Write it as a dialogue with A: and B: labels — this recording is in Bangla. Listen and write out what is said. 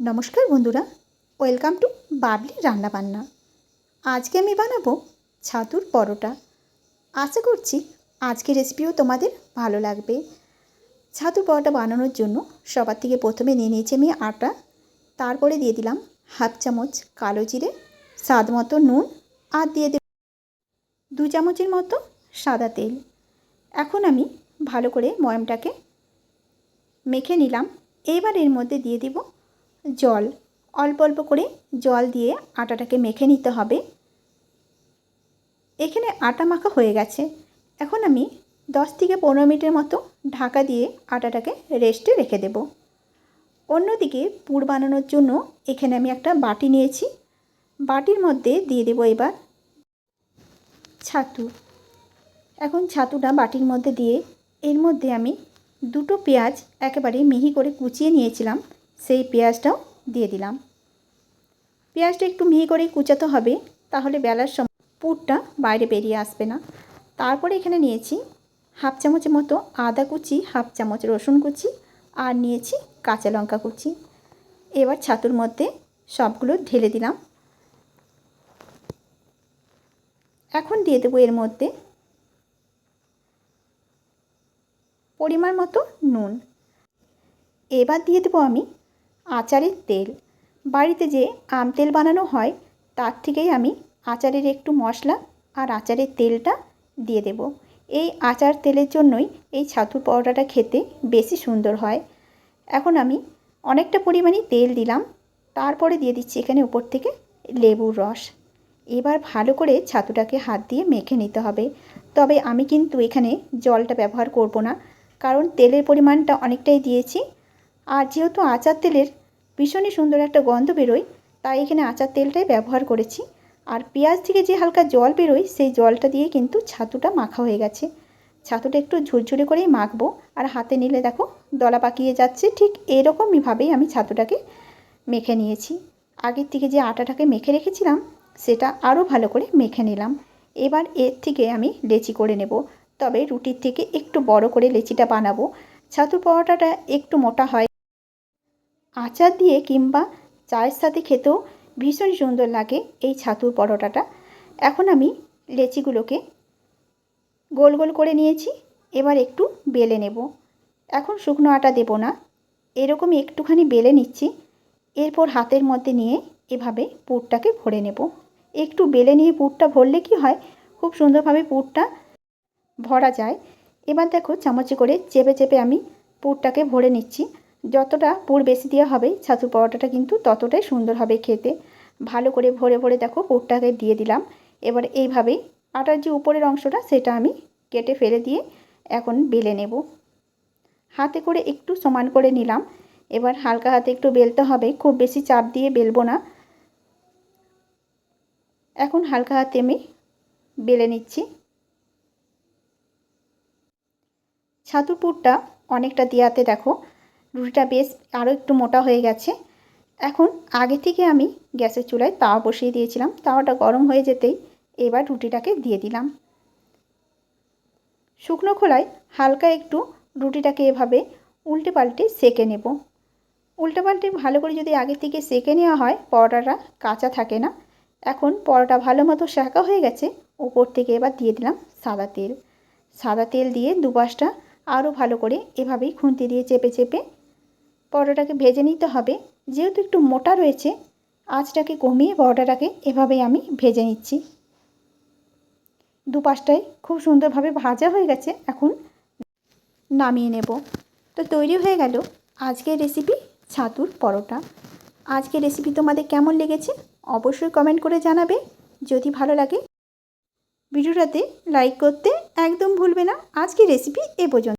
A: নমস্কার বন্ধুরা, ওয়েলকাম টু বাবলি রান্নাবান্না। আজকে আমি বানাবো ছাতুর পরোটা। আশা করছি আজকের রেসিপিও তোমাদের ভালো লাগবে। ছাতুর পরোটা বানানোর জন্য সবার থেকে প্রথমে নিয়ে নিয়েছি আমি আটা। তারপরে দিয়ে দিলাম হাফ চামচ কালো জিরে, স্বাদ মতো নুন আর দিয়ে দেব দু চামচের মতো সাদা তেল। এখন আমি ভালো করে ময়মটাকে মেখে নিলাম। এবার এর মধ্যে দিয়ে দিব জল। অল্প অল্প করে জল দিয়ে আটাটাকে মেখে নিতে হবে। এখানে আটা মাখা হয়ে গেছে। এখন আমি দশ থেকে পনেরো মিনিটের মতো ঢাকা দিয়ে আটাটাকে রেস্টে রেখে দেব। অন্যদিকে পুর বানানোর জন্য এখানে আমি একটা বাটি নিয়েছি। বাটির মধ্যে দিয়ে দেব এবার ছাতু। এখন ছাতুটা বাটির মধ্যে দিয়ে এর মধ্যে আমি দুটো পেঁয়াজ একেবারে মিহি করে কুচিয়ে নিয়েছিলাম। সেই পেঁয়াজটাও দিয়ে দিলাম। পেঁয়াজটা একটু মিহি করে কুচাতে হবে, তাহলে বেলার সময় পুরটা বাইরে বেরিয়ে আসবে না। তারপরে এখানে নিয়েছি হাফ চামচের মতো আদা কুচি, হাফ চামচ রসুন কুচি আর নিয়েছি কাঁচা লঙ্কা কুচি। এবার ছাতুর মধ্যে সবগুলো ঢেলে দিলাম। এখন দিয়ে দেবো এর মধ্যে পরিমাণ মতো নুন। এবার দিয়ে দেবো আমি আচারের তেল। বাড়িতে যে আম তেল বানানো হয়, তার থেকেই আমি আচারের একটু মশলা আর আচারের তেলটা দিয়ে দেব। এই আচার তেলের জন্যই এই ছাতুর পরোটাটা খেতে বেশি সুন্দর হয়। এখন আমি অনেকটা পরিমাণে তেল দিলাম, তারপরে দিয়ে দিচ্ছি এখানে উপর থেকে লেবুর রস। এবার ভালো করে ছাতুটাকে হাত দিয়ে মেখে নিতে হবে। তবে আমি কিন্তু এখানে জলটা ব্যবহার করব না, কারণ তেলের পরিমাণটা অনেকটাই দিয়েছি। আর যেহেতু আচার তেলের ভীষণই সুন্দর একটা গন্ধ বেরোয়, তাই এখানে আচার তেলটাই ব্যবহার করেছি। আর পেঁয়াজ থেকে যে হালকা জল বেরোয়, সেই জলটা দিয়ে কিন্তু ছাতুটা মাখা হয়ে গেছে। ছাতুটা একটু ঝুরঝুরে করেই মাখবো। আর হাতে নিলে দেখো, দলা পাকিয়ে যাচ্ছে, ঠিক এরকমইভাবেই আমি ছাতুটাকে মেখে নিয়েছি। আগের থেকে যে আটাটাকে মেখে রেখেছিলাম, সেটা আরও ভালো করে মেখে নিলাম। এবার এর থেকে আমি লেচি করে নেব। তবে রুটির থেকে একটু বড় করে লেচিটা বানাবো। ছাতুর পরোটাটা একটু মোটা হয়। আচার দিয়ে কিংবা চায়ের সাথে খেতেও ভীষণ সুন্দর লাগে এই ছাতুর পরোটাটা। এখন আমি লেচিগুলোকে গোল গোল করে নিয়েছি, এবার একটু বেলে নেব। এখন শুকনো আটা দেব না, এরকমই একটুখানি বেলে নিচ্ছি, এরপর হাতের মধ্যে নিয়ে এভাবে পুরটাকে ভরে নেব। একটু বেলে নিয়ে পুরটা ভরলে কি হয়, খুব সুন্দরভাবে পুরটা ভরা যায়। এবার দেখো, চামচে করে চেপে চেপে আমি পুরটাকে ভরে নিচ্ছি। যতটা পুর বেশি দেওয়া হবে ছাতুর পরোটাটা কিন্তু ততটাই সুন্দর হবে খেতে। ভালো করে ভরে ভরে দেখো পুরটাকে দিয়ে দিলাম। এবার এইভাবেই আটার যে উপরের অংশটা সেটা আমি কেটে ফেলে দিয়ে এখন বেলে নেব। হাতে করে একটু সমান করে নিলাম। এবার হালকা হাতে একটু বেলতে হবে। খুব বেশি চাপ দিয়ে বেলবো না। এখন হালকা হাতে আমি বেলে নিচ্ছি। ছাতুর পুরটা অনেকটা দেওয়াতে দেখো রুটিটা বেশ আরও একটু মোটা হয়ে গেছে। এখন আগে থেকে আমি গ্যাসের চুলায় তাওয়া বসিয়ে দিয়েছিলাম। তাওয়াটা গরম হয়ে যেতেই এবার রুটিটাকে দিয়ে দিলাম। শুকনো খোলায় হালকা একটু রুটিটাকে এভাবে উল্টে পাল্টে সেকে নেব। উল্টে পাল্টে ভালো করে যদি আগে থেকে সেকে নেওয়া হয়, পরোটাটা কাঁচা থাকে না। এখন পরোটা ভালো মতো শাঁকা হয়ে গেছে, ওপর থেকে এবার দিয়ে দিলাম সাদা তেল। সাদা তেল দিয়ে দুপাশটা আরও ভালো করে এভাবেই খুন্তি দিয়ে চেপে চেপে পরোটাকে ভেজে নিতে হবে। যেহেতু একটু মোটা রয়েছে, আঁচটাকে কমিয়ে পরোটাটাকে এভাবেই আমি ভেজে নিচ্ছি। দুপাশটাই খুব সুন্দরভাবে ভাজা হয়ে গেছে, এখন নামিয়ে নেব। তো তৈরি হয়ে গেল আজকের রেসিপি ছাতুর পরোটা। আজকের রেসিপি তোমাদের কেমন লেগেছে অবশ্যই কমেন্ট করে জানাবে। যদি ভালো লাগে, ভিডিওটাতে লাইক করতে একদম ভুলবে না। আজকের রেসিপি এ পর্যন্ত।